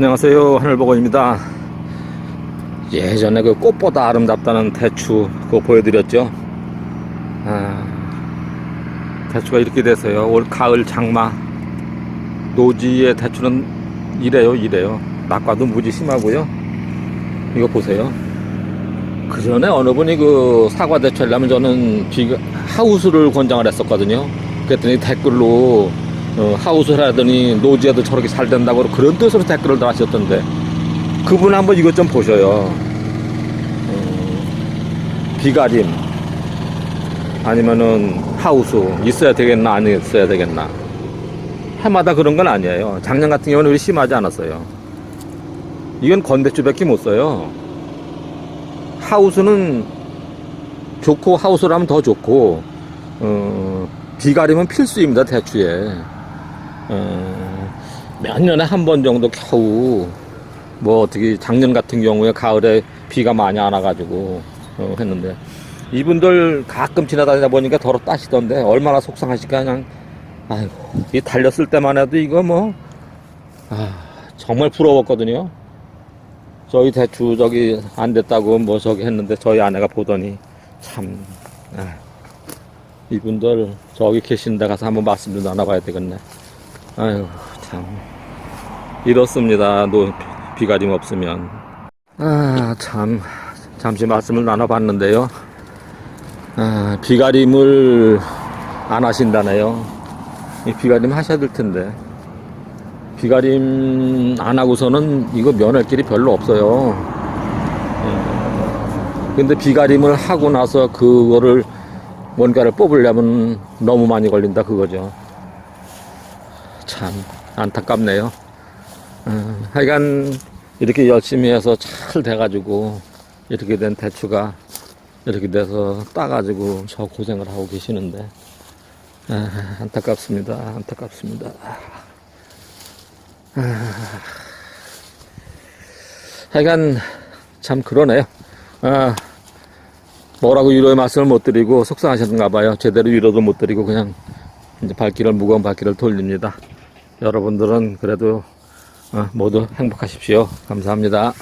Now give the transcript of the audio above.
안녕하세요 하늘보고입니다. 예전에 그 꽃보다 아름답다는 대추 그거 보여드렸죠? 아, 대추가 이렇게 됐어요. 올 가을 장마. 노지의 대추는 이래요 이래요. 낙과도 무지 심하고요. 이거 보세요. 그 전에 어느 분이 그 사과 대추 하려면 저는 비가 하우스를 권장을 했었거든요. 그랬더니 댓글로 어, 하우스를 하더니 노지에도 저렇게 잘 된다고 그런 뜻으로 댓글을 달았었던데 그분 한번 이것 좀 보셔요. 어, 비가림 아니면은 하우스 있어야 되겠나 안 있어야 되겠나. 해마다 그런 건 아니에요. 작년 같은 경우는 우리 심하지 않았어요. 이건 건대추밖에 못 써요. 하우스는 좋고 하우스를 하면 더 좋고 어, 비가림은 필수입니다 대추에 어, 몇 년에 한 번 정도 겨우 뭐 어떻게 작년 같은 경우에 가을에 비가 많이 안 와가지고 어, 했는데 이분들 가끔 지나다니다 보니까 더러 따시던데 얼마나 속상하실까 그냥. 아이고 이 달렸을 때만 해도 이거 뭐 아, 정말 부러웠거든요. 저희 대추 저기 안 됐다고 뭐 저기 했는데 저희 아내가 보더니 참 아, 이분들 저기 계신 데 가서 한번 말씀 좀 나눠봐야 되겠네 아유 참. 이렇습니다. 노 비가림 없으면. 아 참. 잠시 말씀을 나눠봤는데요. 아 비가림을 안 하신다네요. 이 비가림 하셔야 될 텐데. 비가림 안 하고서는 이거 면할 길이 별로 없어요. 예. 근데 비가림을 하고 나서 그거를 뭔가를 뽑으려면 너무 많이 걸린다 그거죠 참 안타깝네요. 어, 하여간 이렇게 열심히 해서 잘 돼가지고 이렇게 된 대추가 이렇게 돼서 따가지고 저 고생을 하고 계시는데 아, 안타깝습니다. 안타깝습니다. 아, 하여간 참 그러네요. 아, 뭐라고 위로의 말씀을 못 드리고 속상하셨는가 봐요. 제대로 위로도 못 드리고 그냥 이제 발길을 무거운 발길을 돌립니다. 여러분들은 그래도 어, 모두 행복하십시오. 감사합니다.